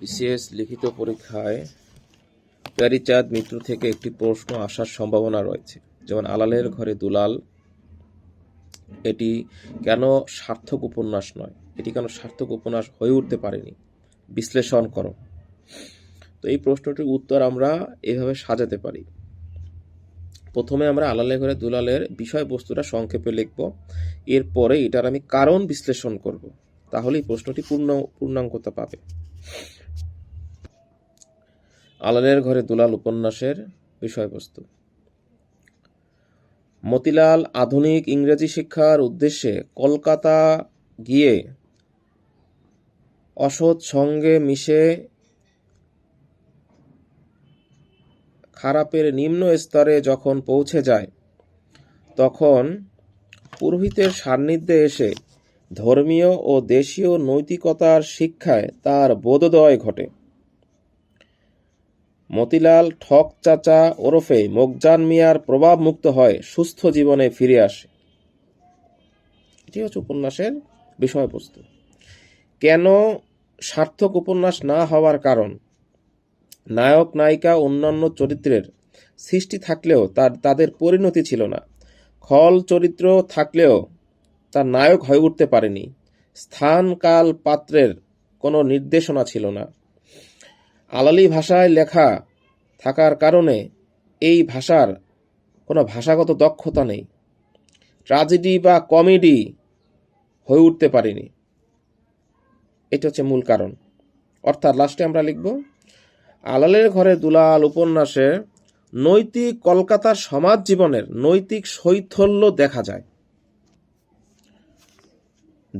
BCS লিখিত পরীক্ষায় প্যারিচাঁদ মিত্র থেকে একটি প্রশ্ন আসার সম্ভাবনা রয়েছে। যেমন আলালের ঘরে দুলাল, এটি কেন সার্থক উপন্যাস নয়? এটি কেন সার্থক উপন্যাস হয়ে উঠতে পারেনি? বিশ্লেষণ করো। তো এই প্রশ্নটির উত্তর আমরা এভাবে সাজাতে পারি। প্রথমে আমরা আলালের ঘরে দুলালের বিষয়বস্তুটা সংক্ষেপে লিখব। এরপরে এটার আমি কারণ বিশ্লেষণ করব। তাহলেই প্রশ্নটি পূর্ণ পূর্ণাঙ্গতা পাবে। আলালের ঘরে দুলাল উপন্যাসের বিষয়বস্তু। মতিলাল আধুনিক ইংরেজি শিক্ষার উদ্দেশ্যে কলকাতা গিয়ে অসৎ সঙ্গে মিশে খারাপের নিম্ন স্তরে যখন পৌঁছে যায়, তখন পুরোহিতের সান্নিধ্যে এসে ধর্মীয় ও দেশীয় নৈতিকতার শিক্ষায় তার বোধোদয় ঘটে। মতিলাল ঠক চাচা ওরফে মোকজান মিয়ার প্রভাব মুক্ত হয় সুস্থ জীবনে ফিরে আসে। এটি হচ্ছে উপন্যাসের বিষয়বস্তু। কেন সার্থক উপন্যাস না হওয়ার কারণ? নায়ক, নায়িকা, অন্যান্য চরিত্রের সৃষ্টি থাকলেও তার, তাদের পরিণতি ছিল না। খল চরিত্র থাকলেও তার নায়ক হয়ে উঠতে পারেনি। স্থান কাল পাত্রের কোনো নির্দেশনা ছিল না। আলালি ভাষায় লেখা থাকার কারণে এই ভাষার কোনো ভাষাগত দক্ষতা নেই। ট্রাজেডি বা কমেডি হয়ে উঠতে পারেনি। এটা হচ্ছে মূল কারণ। অর্থাৎ লাস্টে আমরা লিখব, আলালের ঘরে দুলাল উপন্যাসে নৈতিক কলকাতার সমাজ জীবনের নৈতিক শৈথল্য দেখা যায়।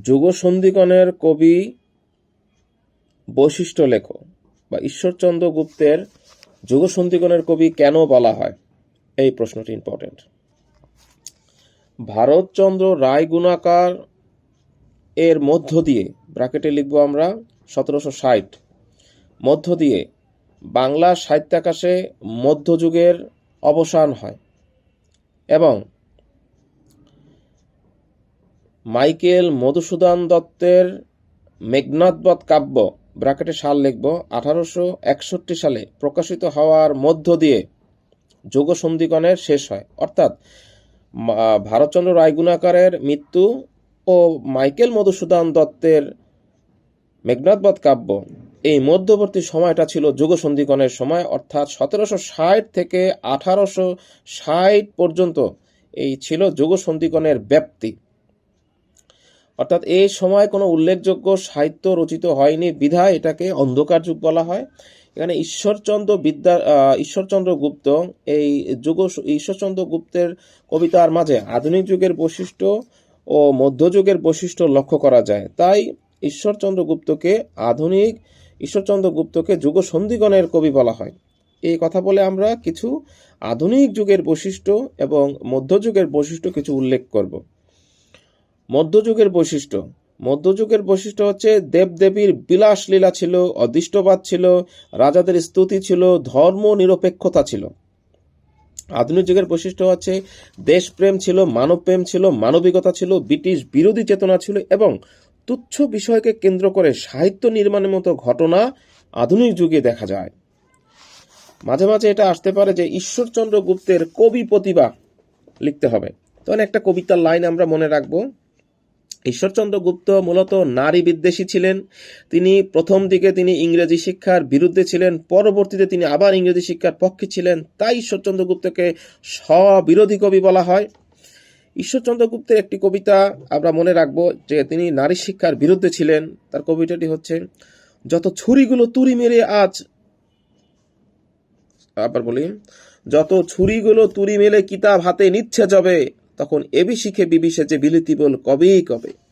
যুগসন্ধিগণের কবি বৈশিষ্ট্য লেখ, বা ঈশ্বরচন্দ্র গুপ্তের যুগসন্ধিগণের কবি কেন বলা হয়? এই প্রশ্নটি ইম্পর্টেন্ট ভারতচন্দ্র রায় গুণাকার এর মধ্য দিয়ে ব্র্যাকেটে লিখব আমরা সতেরোশো ষাট, মধ্য দিয়ে বাংলা সাহিত্যাকাশে মধ্যযুগের অবসান হয় এবং মাইকেল মধুসূদন দত্তের মেঘনাথবধ কাব্য, ব্র্যাকেটে সাল লিখব, আঠারোশো একষট্টি সালে প্রকাশিত হওয়ার মধ্য দিয়ে যুগসন্ধিগণের শেষ হয়। অর্থাৎ ভারতচন্দ্র রায়গুণাকারের মৃত্যু ও মাইকেল মধুসূদন দত্তের মেঘনাথবধ কাব্য। এই মধ্যবর্তী সময়টা ছিল যুগসন্ধিগণের সময়, অর্থাৎ সতেরোশো ষাট থেকে আঠারোশো ষাট পর্যন্ত এই ছিল যুগসন্ধিগণের ব্যাপ্তি। অর্থাৎ এই সময় কোনো উল্লেখযোগ্য সাহিত্য রচিত হয়নি, বিধায় এটাকে অন্ধকার যুগ বলা হয়। এখানে ঈশ্বরচন্দ্র বিদ্যা ঈশ্বরচন্দ্র গুপ্ত, এই যুগ, ঈশ্বরচন্দ্র গুপ্তের কবিতার মাঝে আধুনিক যুগের বৈশিষ্ট্য ও মধ্যযুগের বৈশিষ্ট্য লক্ষ্য করা যায়। তাই ঈশ্বরচন্দ্র গুপ্তকে আধুনিক ঈশ্বরচন্দ্র গুপ্তকে যুগ সন্ধিগণের কবি বলা হয়। এই কথা বলে আমরা কিছু আধুনিক যুগের বৈশিষ্ট্য এবং মধ্যযুগের বৈশিষ্ট্য কিছু উল্লেখ করব। মধ্যযুগের বৈশিষ্ট্য। মধ্যযুগের বৈশিষ্ট্য হচ্ছে দেবদেবীর বিলাস লীলা ছিল, অদৃষ্টবাদ ছিল, রাজাদের স্তুতি ছিল, ধর্ম নিরপেক্ষতা ছিল। আধুনিক যুগের বৈশিষ্ট্য হচ্ছে দেশপ্রেম ছিল, মানবপ্রেম ছিল, মানবিকতা ছিল, ব্রিটিশ বিরোধী চেতনা ছিল এবং তুচ্ছ বিষয়কে কেন্দ্র করে সাহিত্য নির্মাণের মতো ঘটনা আধুনিক যুগে দেখা যায়। মাঝে মাঝে এটা আসতে পারে যে ঈশ্বরচন্দ্র গুপ্তের কবি প্রতিভা লিখতে হবে। তখন একটা কবিতার লাইন আমরা মনে রাখব ঈশ্বরচন্দ্র গুপ্ত মূলত নারী বিদ্বেষী ছিলেন। তিনি প্রথম দিকে তিনি ইংরেজি শিক্ষার বিরুদ্ধে ছিলেন, পরবর্তীতে তিনি আবার ইংরেজি শিক্ষার পক্ষে ছিলেন। তাই ঈশ্বরচন্দ্র গুপ্তকে স্ববিরোধী কবি বলা হয়। ঈশ্বরচন্দ্র গুপ্তের একটি কবিতা আমরা মনে রাখব যে তিনি নারী শিক্ষার বিরুদ্ধে ছিলেন। তার কবিতাটি হচ্ছে, যত ছুরিগুলো তুড়ি মেরে আজ আবার বলি, যত ছুরিগুলো তুড়ি মেলে কিতাব হাতে নিচ্ছে যাবে, তখন এবি শিখে বিবি সেজে বিলিতি বল কবেই কবে?